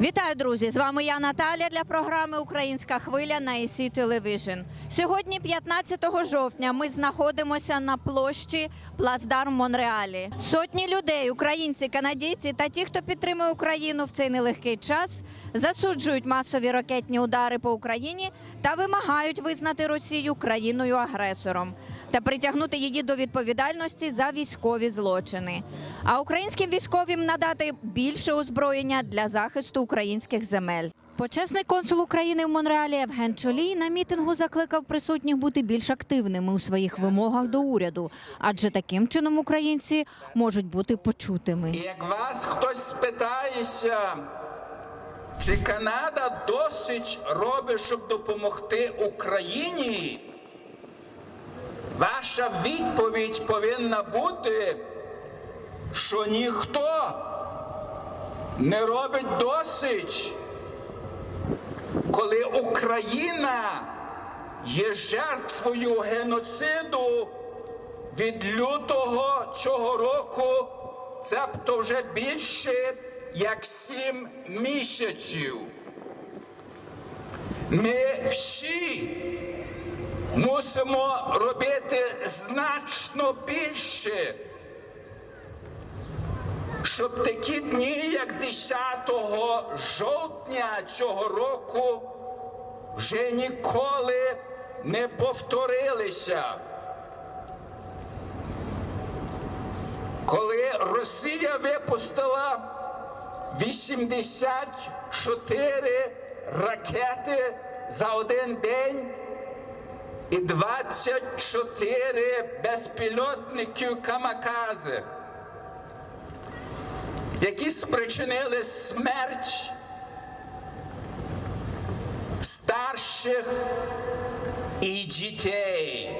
Вітаю, друзі! З вами я Наталя для програми Українська хвиля на EC Television. Сьогодні, 15 жовтня, ми знаходимося на площі Плацдарм Монреалі. Сотні людей, українці, канадійці та ті, хто підтримує Україну в цей нелегкий час, засуджують масові ракетні удари по Україні та вимагають визнати Росію країною агресором та притягнути її до відповідальності за військові злочини. А українським військовим надати більше озброєння для захисту українських земель. Почесний консул України в Монреалі Євген Чолій на мітингу закликав присутніх бути більш активними у своїх вимогах до уряду, адже таким чином українці можуть бути почутими. І як вас хтось спитається, чи Канада досить робить, щоб допомогти Україні, ваша відповідь повинна бути, що ніхто не робить досить, коли Україна є жертвою геноциду від лютого цього року, цебто вже більше як сім місяців. Ми всі мусимо робити значно більше, щоб такі дні, як 10 жовтня цього року, вже ніколи не повторилися. Коли Росія випустила 84 ракети за один день і 24 безпілотників Камакази, які спричинили смерть старших і дітей.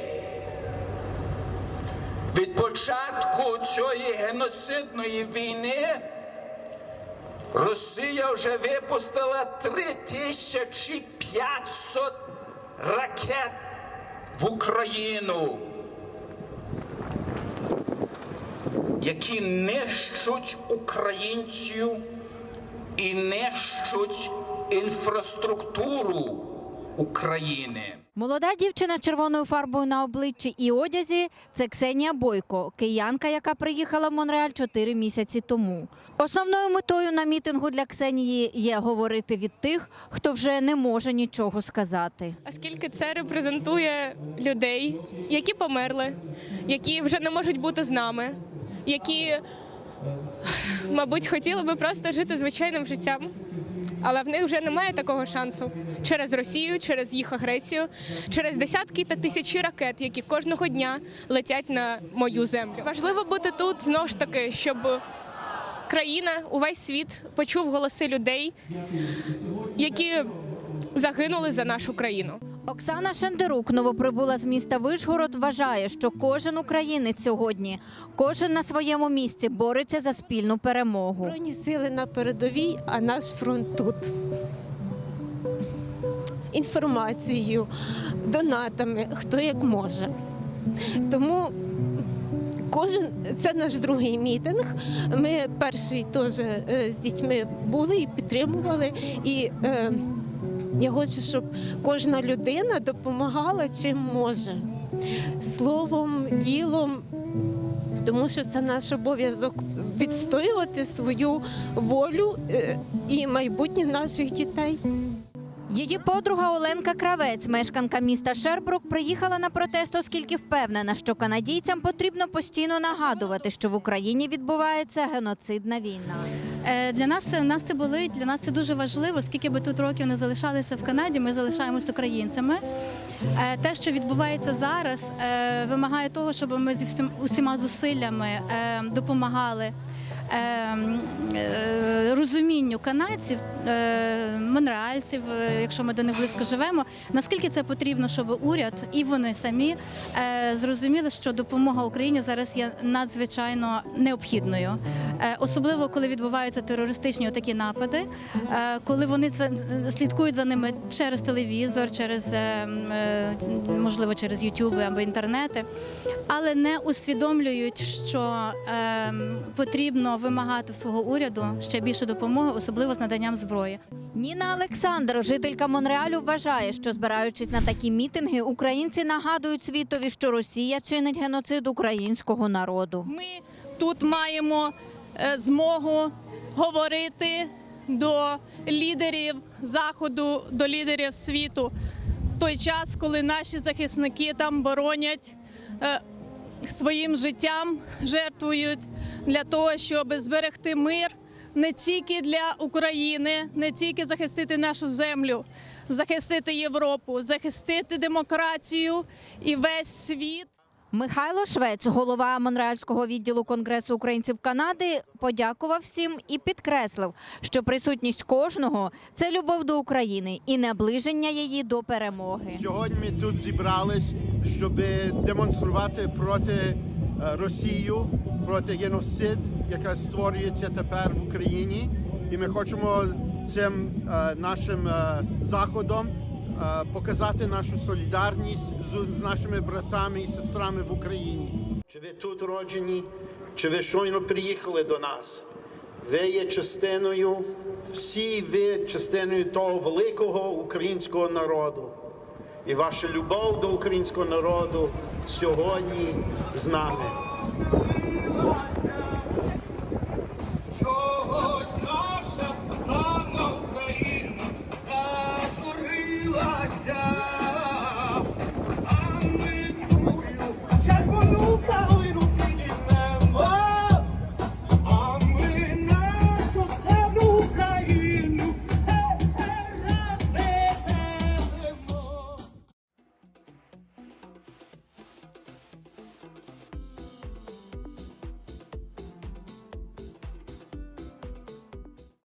Від початку цієї геноцидної війни Росія вже випустила 3500 ракет в Україну, які нищуть українців і нищуть інфраструктуру України. Молода дівчина з червоною фарбою на обличчі і одязі це Ксенія Бойко, киянка, яка приїхала в Монреаль 4 місяці тому. Основною метою на мітингу для Ксенії є говорити від тих, хто вже не може нічого сказати. оскільки це репрезентує людей, які померли, які вже не можуть бути з нами, які, мабуть, хотіли би просто жити звичайним життям. Але в них вже немає такого шансу через Росію, через їх агресію, через десятки та тисячі ракет, які кожного дня летять на мою землю. Важливо бути тут знову ж таки, щоб країна, увесь світ почув голоси людей, які загинули за нашу країну. Оксана Шендерук, новоприбула з міста Вишгород, вважає, що кожен українець сьогодні, кожен на своєму місці бореться за спільну перемогу. Збройні сили на передовій, а наш фронт тут. Інформацією, донатами, хто як може. Тому кожен це наш другий мітинг. Ми перший теж е, з дітьми були і підтримували. І е, я хочу, щоб кожна людина допомагала чим може. Словом, ділом, тому що це наш обов'язок відстоювати свою волю е, і майбутнє наших дітей. Її подруга Оленка Кравець, мешканка міста Шербрук, приїхала на протест, оскільки впевнена, що канадійцям потрібно постійно нагадувати, що в Україні відбувається геноцидна війна. Е, Для нас це нас це болить, для нас це дуже важливо. Скільки би тут років не залишалися в Канаді, ми залишаємось українцями. Е, Те, що відбувається зараз, е, вимагає того, щоб ми зі всім усіма зусиллями допомагали. Розумінню канадців, монреальців, якщо ми до них близько живемо, наскільки це потрібно, щоб уряд і вони самі зрозуміли, що допомога Україні зараз є надзвичайно необхідною, особливо коли відбуваються терористичні такі напади, е, коли вони це слідкують за ними через телевізор, через е, е, можливо через YouTube або інтернети, але не усвідомлюють, що е, потрібно вимагати в свого уряду ще більше допомоги, особливо з наданням зброї. Ніна Олександр, жителька Монреалю, вважає, що збираючись на такі мітинги, українці нагадують світові, що Росія чинить геноцид українського народу. Ми тут маємо е, змогу говорити до лідерів заходу, до лідерів світу. Той час, коли наші захисники там боронять е, своїм життям, жертвують для того, щоб зберегти мир не тільки для України, не тільки захистити нашу землю, захистити Європу, захистити демократію і весь світ. Михайло Швець, голова Монреальського відділу Конгресу українців Канади, подякував всім і підкреслив, що присутність кожного це любов до України і наближення її до перемоги. Сьогодні ми тут зібрались, щоб демонструвати проти е, Росію, проти геноцид, яка створюється тепер в Україні. І ми хочемо цим е, нашим е, заходом показати нашу солідарність з, з нашими братами і сестрами в Україні. Чи ви тут роджені, чи ви щойно приїхали до нас? Ви є частиною, всі ви частиною того великого українського народу. І ваша любов до українського народу сьогодні з нами. Yeah.